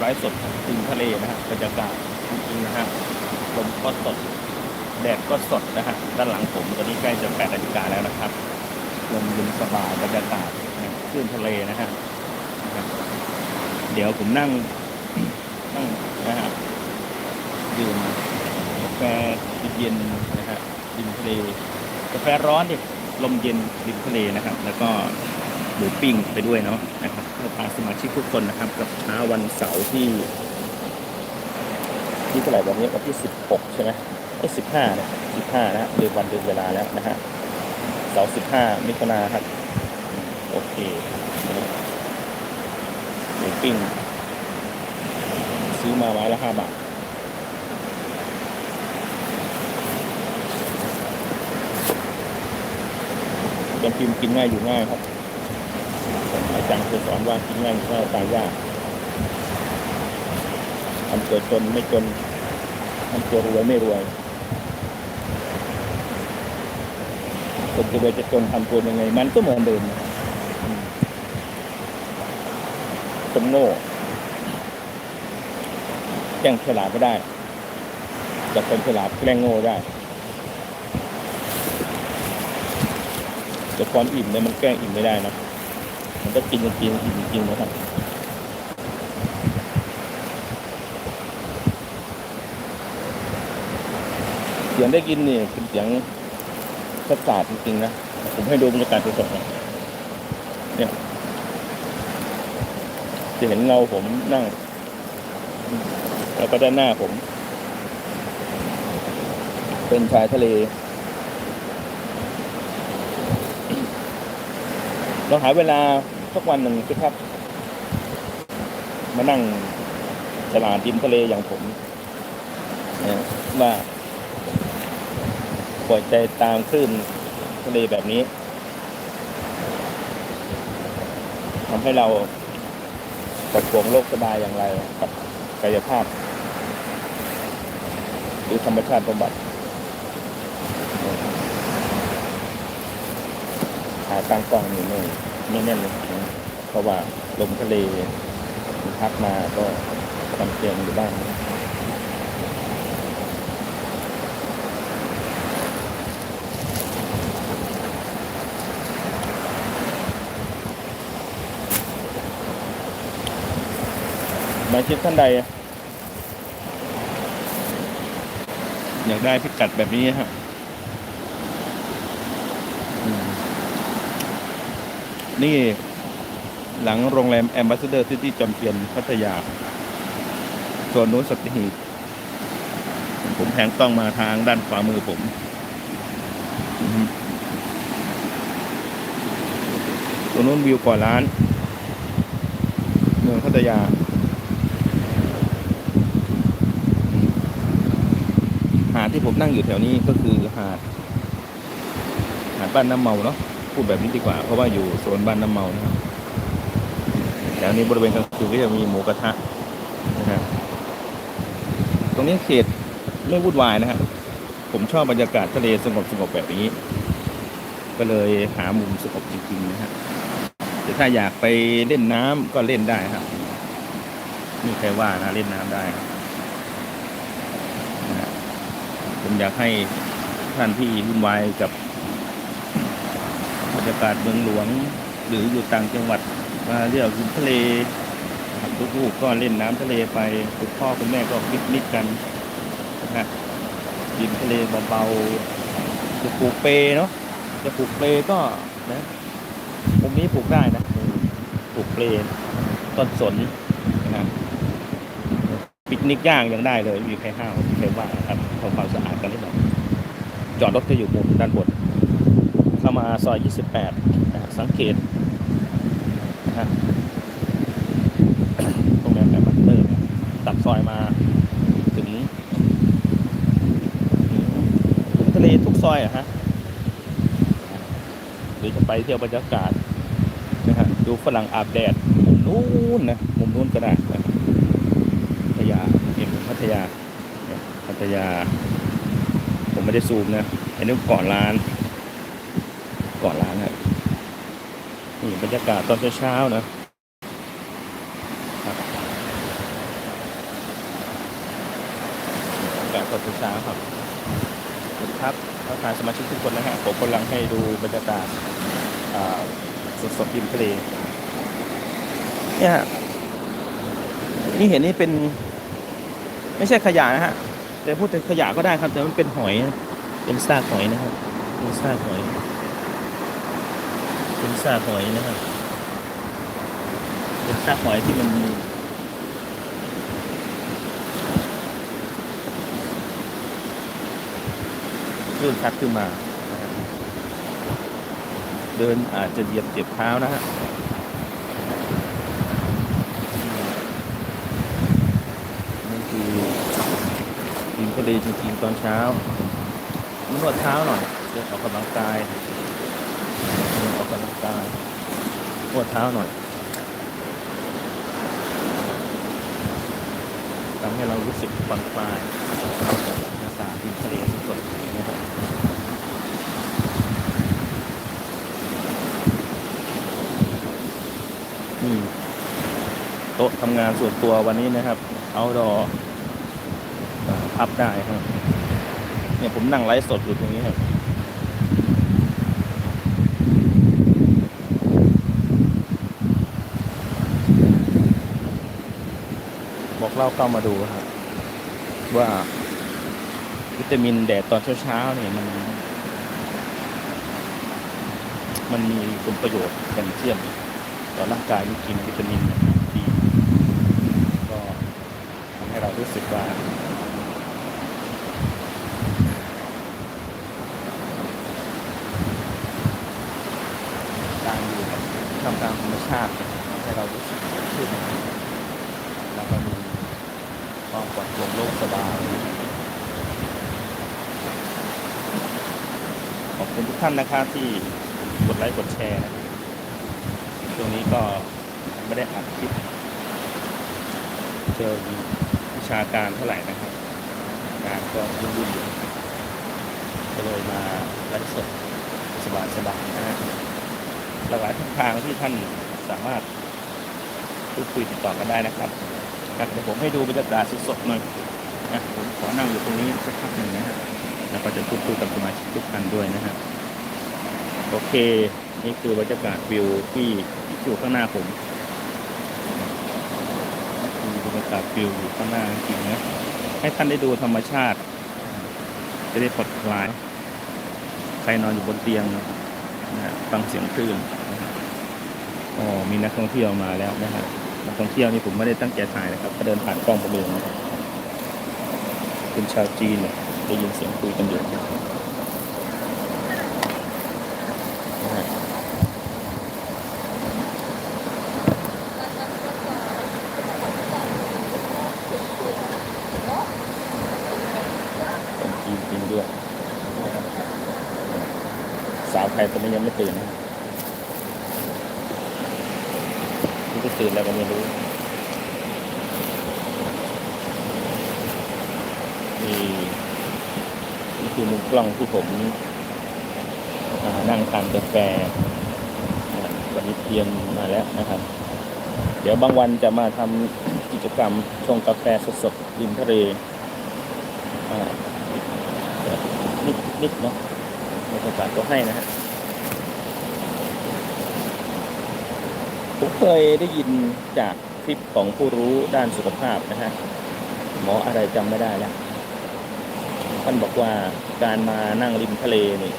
ไลฟ์สดริมทะเลนะฮะบรรยากาศจริงๆนะฮะลมก็สด แดดก็สดนะฮะด้านหลังผมตอนนี้ใกล้จะแปดนาฬิกาแล้วนะครับลมเย็นสบายบรรยากาศนะคลื่นทะเลนะฮะเดี๋ยวผมนั่งนั่งนะฮะดื่มกาแฟเย็นนะฮะริมทะเลกาแฟร้อนดิลมเย็นริมทะเลนะครับ แล้วก็ หมูปิ้งไปด้วยเนาะนะครับเพื่อพาสมาชิกทุกคนนะครับ กับเช้าวันเสาร์ที่ ที่เท่าไหร่วันนี้วันที่สิบหกใช่ไหมไอ้สิบห้าเนี่ยสิบห้านะฮะเดือนวันเดือนเวลาแล้วนะฮะเสาร์สิบห้ามิถุนาครับ โอเคหมูปิ้งซื้อมาไว้ละห้าบาทเป็นพิมพ์กินง่ายอยู่ง่ายครับ อาจารย์เคยสอนว่ากินง่ายง่ายตายยากทำตัวจนไม่จนทำตัวรวยไม่รวยคนจะรวยจะจนทำตัวยังไง มันก็เหมือนเดิมอืมคนโง่แกล้งฉลาดไม่ได้ แต่คนฉลาดแกล้งโง่ได้แต่ความอิ่มเนี่ยมันแกล้งอิ่มไม่ได้นะ มันก็กินจริงๆอิ่มจริงๆนะครับเสียงได้กินนี่เป็นเสียงประสาทจริงๆนะ ผมให้ดูบรรยากาศสดๆเนี่ย จะเห็นเงาผมนั่ง แล้วก็ด้านหน้าผม เป็นชายทะเล เราหาเวลาสักวันหนึ่งสิครับ มานั่งตลาดริมทะเลอย่างผมนะว่าปล่อยใจตามคลื่นทะเลแบบนี้ทำให้เราปลดปลงโลกสบายอย่างไรกับกายภาพ หรือธรรมชาติบำบัด ขาตั้งกล้องอยู่ไม่ไม่แน่นเลยเพราะว่าลมทะเลพัดมาก็จำเตียงอยู่บ้างหมายคิดท่านใด อยากได้พิกัดแบบนี้ฮะอื นี่หลังโรงแรมแอมบาสเดอร์ซิตี้จอมเทียนพัทยา ส่วนนู้นสติหีบผมแผงกล้องมาทางด้านขวามือผมตัวนู้นวิวก่อร้าน เมืองพัทยา หาดที่ผมนั่งอยู่แถวนี้ก็คือหาด หาดบ้านน้ำเมาเนาะ พูดแบบนี้ดีกว่า เพราะว่าอยู่โซนบ้านน้ำเมานะครับแถวนี้บริเวณกลางคืนก็จะมีหมูกระทะนะฮะตรงนี้เขตไม่วุ่นวายนะฮะผมชอบบรรยากาศทะเลสงบสงบแบบนี้ ก็เลยหามุมสงบจริงๆนะฮะแต่ถ้าอยากไปเล่นน้ำก็เล่นได้ครับไมีใครว่านะเล่นน้ำได้ผมอยากให้ท่านที่วุ่นวายกับ รรยากาศเมืองหลวง หรืออยู่ต่างจังหวัดมาเที่ยวริมทะเลกับลูกๆก็เล่นน้ำทะเลไปคุณพ่อคุณแม่ก็ปิกนิกกันนะฮะริมทะเลเบาๆจะปลูกเปเนาะจะปลูกเปก็นะมุมนี้ปลูกได้นะปลูกเปลต้นสนนะปิกนิกย่างยังได้เลยมีใครห้ามไม่มีใครว่าครับทำความสะอาดกันนิดหน่อยจอดรถจะอยู่มุมด้านบน เข้ามาซอย 28นะฮะสังเกตนะฮะตรงนี้แบบบัตเตอร์ตัดซอยมาถึงถึงทะเลทุกซอยอะฮะหรือจะไปเที่ยวบรรยากาศนะฮะดูฝรั่งอาบแดดมุมนู้นนะมุมนู้นก็ได้นะพัทยาเห็นพัทยาพัทยา ผมไม่ได้ซูมนะอันนี้ก่อนร้าน ก่อนร้านนะนี่บรรยากาศตอนเช้าๆนะบรรยากาศตอนเช้าครับครับท่กทายสมาชิกทุกคนนะฮะผมกำลังให้ดูบรรยากาศสดๆริมทะเลเนี่ยนี่เห็นนี่เป็น ไม่ใช่ขยะนะฮะ แต่พูดถึงขยะก็ได้ครับ แต่มันเป็นหอย เป็นซากหอยนะครับเป็นซากหอย เป็นซากหอยนะครับ เป็นซากหอยที่มันคลื่นซัดขึ้นมา เดินอาจจะเหยียบเจ็บเท้านะฮะนี่คือดินทะเลจริงๆตอนเช้านวดเท้าหน่อยเดินออกกำลังกาย กำลังกายนวดเท้าหน่อยทำให้เรารู้สึกผ่อนคลายบรรยากาศดินทะเลสดๆนะครับนี่โต๊ะทำงานส่วนตัววันนี้นะครับ เอาดอพับได้ครับ เนี่ยผมนั่งไลฟ์สดอยู่ตรงนี้ครับ บอก เล่าเข้ามาดูครับ ว่าวิตามินแดดตอนเช้าๆเนี่ยมัน มันมีคุณประโยชน์แคลเซียมต่อร่างกายที่กินวิตามินดีก็ทำให้เรารู้สึกว่าการอยู่ทำกลางธรรมชาติทำให้เรารู้สึกสดชื่น ความปลอดโปร่งโล่งสบายขอบคุณทุกท่านนะครับที่กดไลค์กดแชร์นะครับช่วงนี้ก็ไม่ได้อัดคลิปเจอวิชาการเท่าไหร่นะครับงานก็ยุ่งๆอยู่ก็เลยมาไลฟ์สดสบายๆนะฮะหลากหลายทิศทางที่ท่านสามารถพูดคุยติดต่อกันได้นะครับ ครับเดี๋ยวผมให้ดูบรรยากาศสดๆหน่อยนะผมขอนั่งอยู่ตรงนี้สักพักหนึ่งนะฮะแล้วก็จะพูดคุยกับสมาชิกทุกท่านด้วยนะฮะโอเค นี่คือบรรยากาศวิวที่อยู่ข้างหน้าผมคือบรรยากาศวิวอยู่ข้างหน้าจริงนะให้ท่านได้ดูธรรมชาติ จะได้ผ่อนคลาย ใครนอนอยู่บนเตียงนะฟังเสียงคลื่นอ๋อมีนักท่องเที่ยวมาแล้วนะฮะ นักท่องเที่ยวนี่ผมไม่ได้ตั้งใจถ่ายนะครับเขาเดินผ่านกล้องผมเองครับเป็นชาวจีนเนี่ยได้ยินเสียงคุยกันอยู่นะฮะคนจีนจริงด้วยสาวไทยตอนนี้ยังไม่ตื่นนะนี่ก็ตื่นแล้วก็ไม่รู้ นี่นี่คือมุม กล้องที่ผมนั่งทานกาแฟวันนี้เตรียมมาแล้วนะครับ เดี๋ยวบางวันจะมาทำกิจกรรมชงกาแฟสดๆริมทะเลนิดนิดเนาะบรรยากาศก็ให้นะฮะผมเคยได้ยินจากคลิปของผู้รู้ด้านสุขภาพนะฮะหมออะไรจำไม่ได้แล้วานบอกว่าการมานั่งริมทะเลนี่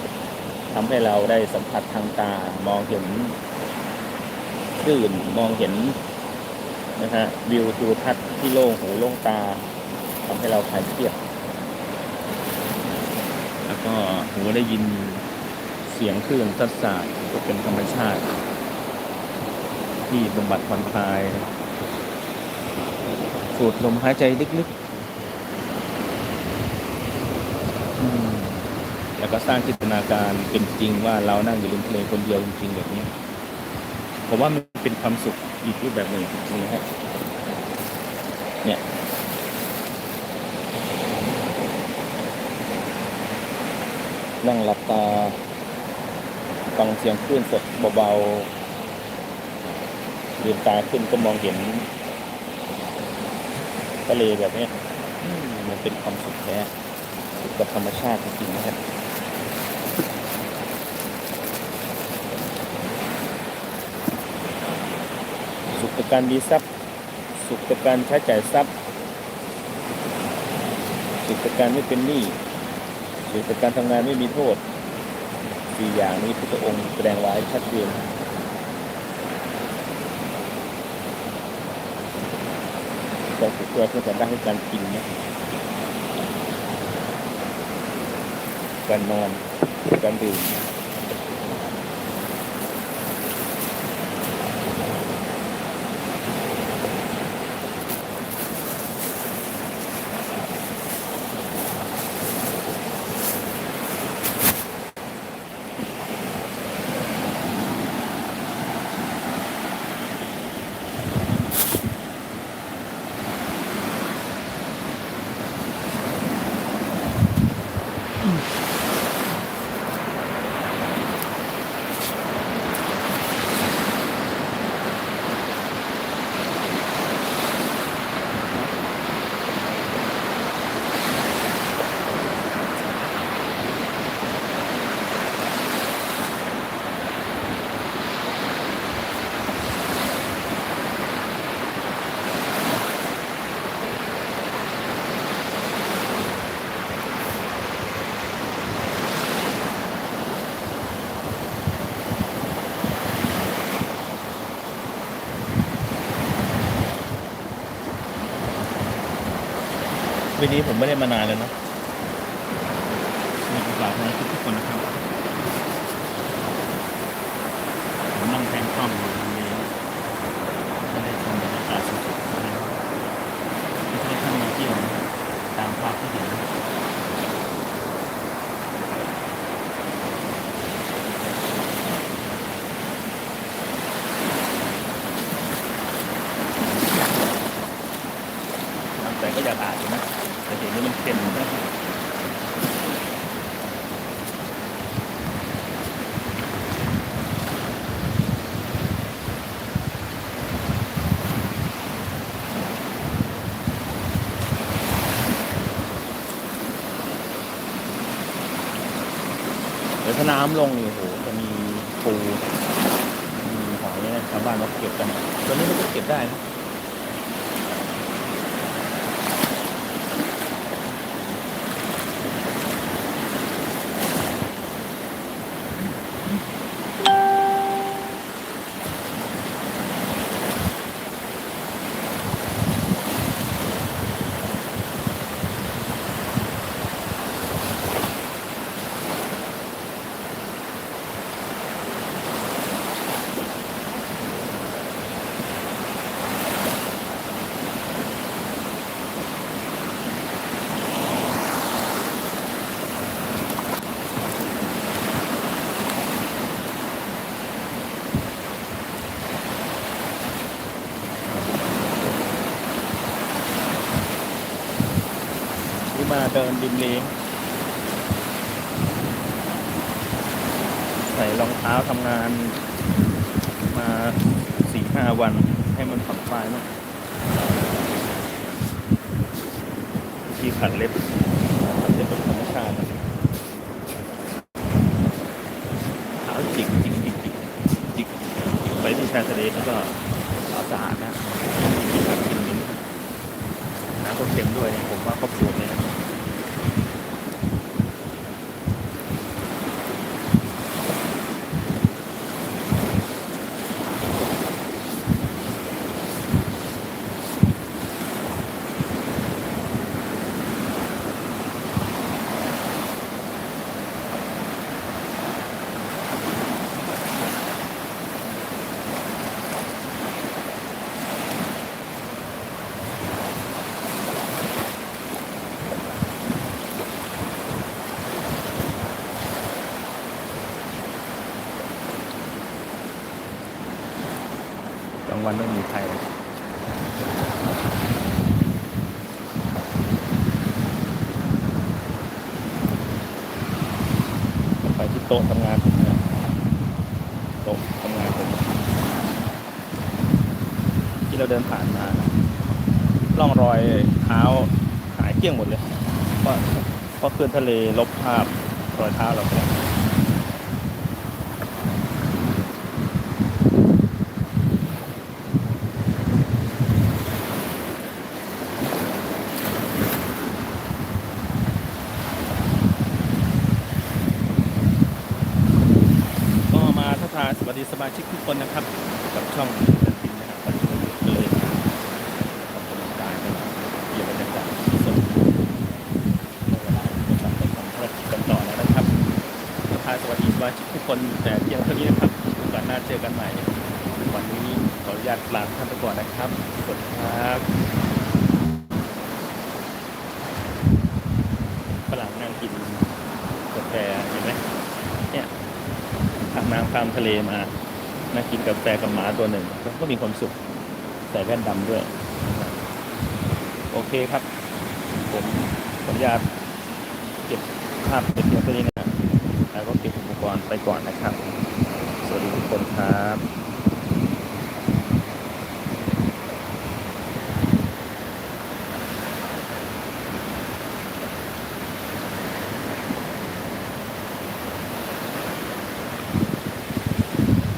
ทำให้เราได้สัมผัสทางตามองเห็นคลื่นมองเห็นนะฮะวิวทิวทัศน์ที่โล่งหูโล่งตาทำให้เราคลายเครียดแล้วก็หูได้ยินเสียงคลื่นซัดสาดก็เป็นธรรมชาติ ที่บำบัดผ่อนคลายสูดลมหายใจลึกๆอืม แล้วก็สร้างจินตนาการเป็นจริงว่าเรานั่งอยู่ริมทะเลคนเดียวจริงๆแบบนี้ผมว่ามันเป็นความสุขอีกรูปแบบหนึ่งจริงๆนะฮะเนี่ยนั่งหลับตาฟังเสียงคลื่นสดเบาๆลืมตาขึ้นก็มองเห็นทะเลแบบนี้มันเป็นความสุขแท้สุขกับธรรมชาติจริงๆนะครับ การมีทรัพย์ สุขกับการใช้จ่ายทรัพย์ สุขกับการไม่เป็นหนี้สุขกับการทำงานไม่มีโทษสี่อย่างนี้พุทธองค์แสดงไว้ชัดเจนแต่สุขตัวเพื่อจะได้ให้การกินนะการนอนการดื่ม นนี้ผมไม่ได้มานานแล้วเนอะมีโอกาสให้ทุกคนนะครับ ผมนั่งแทนกล้องอยู่ตรงนี้ไม่ได้ชมบรรยากาศสดๆนะครับไม่ใช่ท่านมาเที่ยวตามภาพที่เห็นนะครับน้ำแต่ก็อยากอาบอยู่นะ แต่เห็นนี่มันเค็มนะเดี๋ยว ถ้าน้ำลงนี่โหจะมีปูมีหอยนะชาวบ้านมาเก็บกัน ตัวนี้มันก็เก็บได้นะ เดินริมเลงใส่รองเท้าทำงานมาสี่ห้าวันให้มันผ่อนคลายมากที่ขัดเล็บจะเป็นธรรมชาติเท้าจิกจิกจิกจิกจิกไปที่ชายทะเลแล้วก็เอาสะอาดนะที่ขัดกินกินน้ำก็เค็มด้วยเนี่ยผมว่าครบสูตรเลยนะางวันไม่มีใครเลยไปที่โต๊ะทำงานผมนะโต๊ะทำงานผมที่เราเดินผ่านมาร่องรอยเท้าหายเกลี้ยงหมดเลยเพราะเพราะคลื่นทะเลลบภาพรอยเท้าเราไปแล้วก็มาทักทาย สวัสดีสมาชิกทุกคนนะครับ กับช่องเดินทินนะครับวันนี้ก็เลยมาออกกำลังกายกันเกี่ยวบรรยากาศสดในเวลาที่เราไปทำภารกิจกันต่อแล้วนะครับทักทาสวัสดีสมาชิกทุกคนแต่เพียงเท่านี้นะครับโอกาสหน้าเจอกันใหม่ วันนี้ขออนุญาตลาท่านไปก่อนนะครับสวัสดีครับฝรั่งนั่งกินกาแฟเห็นไหม น้ำข้ามทะเลมานั่งกินกาแฟกับหมาตัวหนึ่งก็มีความสุขใส่แว่นดำด้วย โอเคครับ ผมขออนุญาตเก็บภาพเก็บเพียงเท่านี้นะแล้วก็เก็บอุปกรณ์ไปก่อนนะครับ สวัสดีทุกคนครับ